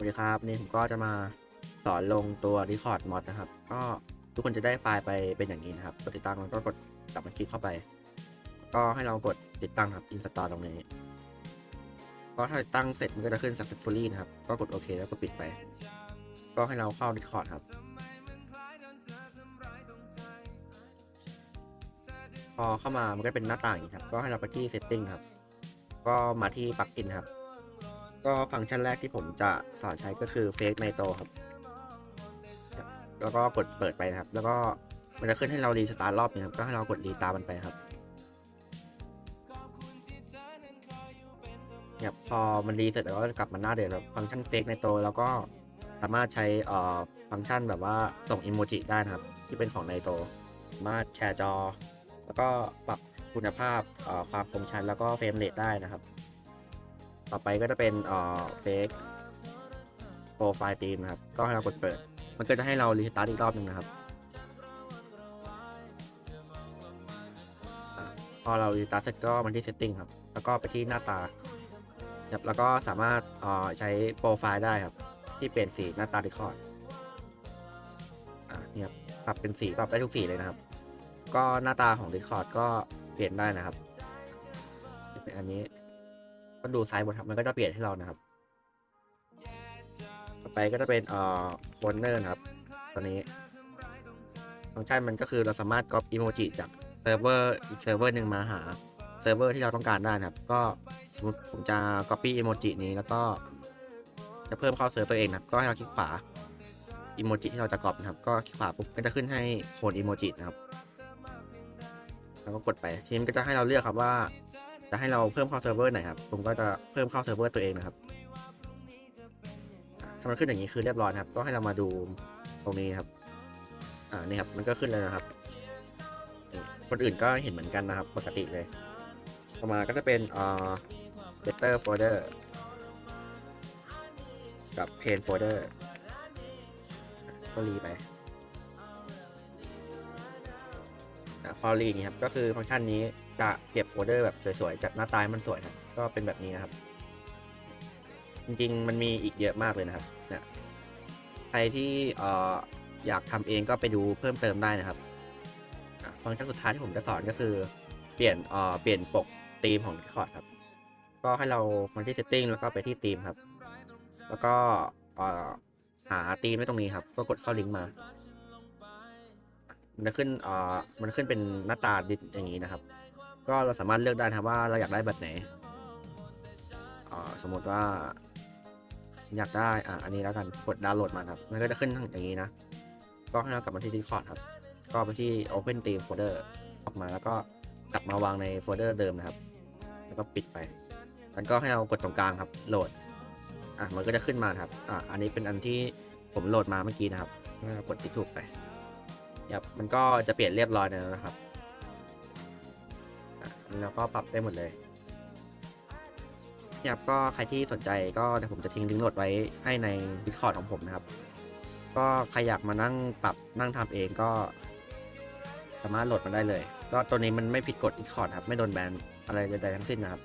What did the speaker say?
สวัสดีครับนี่ผมก็จะมาสอนลงตัว Discord mod นะครับ ก็ทุกคนจะได้ไฟล์ไปเป็นอย่างนี้นะครับ กดติดตั้งแล้วก็กดกลับมาคลิกเข้าไป ก็ให้เรากดติดตั้งครับ install ตรงนี้ ก็ถ้าติดตั้งเสร็จมันก็จะขึ้น successfully นะครับ ก็กดโอเคแล้วก็ปิดไป ก็ให้เราเข้า Discord ครับ พอเข้ามามันก็เป็นหน้าต่างนี้ครับ ก็ให้เราไปที่ setting ครับ ก็มาที่ plugin ครับ ก็ฟังก์ชันแรกที่ผมจะสอนใช้ก็คือ Fake Nitro ครับ แล้วก็กดเปิดไปครับ แล้วก็มันจะขึ้นให้เรารีสตาร์ทรอบนึงครับ ก็ให้เรากดรีตามันไปครับเนี่ยพอมันรีเสร็จแล้วก็กลับมาหน้าเดิมแบบฟังก์ชัน Fake Nitro แล้วก็สามารถใช้เอ่อฟังก์ชันแบบว่าส่งอิโมจิได้นะครับ ที่เป็นของ Nitro สามารถแชร์จอ แล้วก็ปรับคุณภาพความคมชัดแล้วก็เฟรมเรทได้นะครับ ต่อไปก็จะเป็นเอ่อเฟกโปรไฟล์ทีมนะครับ ก็ให้เรากดเปิด มันก็จะให้เรารีสตาร์ทอีกรอบหนึ่งนะครับอพอเรารีสตาร์ทเสร็จก็มันที่ setting ครับ แล้วก็ไปที่หน้าตาครับแล้วก็สามารถเอ่อใช้โปรไฟล์ได้ครับ ที่เปลี่ยนสีหน้าตาดีคอร์ดอ่านี่ครับปรับเป็นสีปรับได้ทุกสีเลยนะครับ ก็หน้าตาของ Discord ก็เปลี่ยนได้นะครับเป็นอันนี้ ก็ดูซ้ายบนครับ มันก็จะเปลี่ยนให้เรานะครับ ต่อไปก็จะเป็นเอ่อโคนเนอร์ครับตัวนี้ฟังก์ชันมันก็คือเราสามารถก๊อปอิโมจิจากเซิร์ฟเวอร์อีกเซิร์ฟเวอร์หนึ่งมาหาเซิร์ฟเวอร์ที่เราต้องการได้นะครับ ก็สมมติผมจะ copy อิโมจินี้แล้วก็จะเพิ่มเข้าเซิร์ฟตัวเองนะครับ ก็ให้เราคลิกขวาอิโมจิที่เราจะก๊อปนะครับ ก็คลิกขวาปุ๊บก็จะขึ้นให้โคนอิโมจินะครับ แล้วก็กดไปทีนี้มันก็จะให้เราเลือกครับว่า จะให้เราเพิ่มเข้าเซิร์ฟเวอร์ไหนครับผมก็จะเพิ่มเข้าเซิร์ฟเวอร์ตัวเองนะครับถ้ามันขึ้นอย่างนี้คือเรียบร้อยครับ ก็ให้เรามาดูตรงนี้ครับ อ่า นี่ครับ มันก็ขึ้นเลยนะครับ คนอื่นก็เห็นเหมือนกันนะครับ ปกติเลย ต่อมาก็จะเป็นเอ่อ better folder กับ pain folder ก็รีไปอะพอรีนี้ครับ ก็คือฟังก์ชันนี้ จะเก็บโฟลเดอร์แบบสวยๆจากหน้าตาให้มันสวยครับก็เป็นแบบนี้นะครับ จริงๆมันมีอีกเยอะมากเลยนะครับเนี่ยใครที่ออยากทำเองก็ไปดูเพิ่มเติมได้นะครับฟังก์ชันสุดท้ายที่ผมจะสอนก็คือเปลี่ยนเปลี่ยนปกธีมของ Discord ครับ ก็ให้เรามาที่ setting แล้วก็ไปที่ธีมครับ แล้วก็หาธีมไว้ตรงนี้ครับ ก็กดเข้าลิงก์มา มันจะขึ้นมันขึ้นเป็นหน้าตาดิสอย่างนี้นะครับ ก็เราสามารถเลือกได้นะครับว่าเราอยากได้แบบไหนอ่อสมมติว่า อยากได้อะอันนี้แล้วกันกดดาวน์โหลดมาครับ มันก็จะขึ้นอย่างนี้นะ ก็ให้เรากลับมาที่ Discord ครับ ก็ไปที่ Open Theme Folder ออกมาแล้วก็กลับมาวางในโฟลเดอร์เดิมนะครับ แล้วก็ปิดไปมันก็ให้เรากดตรงกลางครับ โหลด อะ มันก็จะขึ้นมาครับ อะ อันนี้เป็นอันที่ผมโหลดมาเมื่อกี้นะครับก็กดที่ถูกไปครับมันก็จะเปลี่ยนเรียบร้อยแล้วนะครับ แล้วก็ปรับได้หมดเลยครับก็ใครที่สนใจก็เดี๋ยวผมจะทิ้งลิงก์โหลดไว้ให้ใน Discord ของผมนะครับ ก็ใครอยากมานั่งปรับนั่งทำเองก็ สามารถโหลดมาได้เลย ก็ตัวนี้มันไม่ผิดกฎ Discord ครับ ไม่โดนแบนอะไรใดๆทั้งสิ้นนะครับ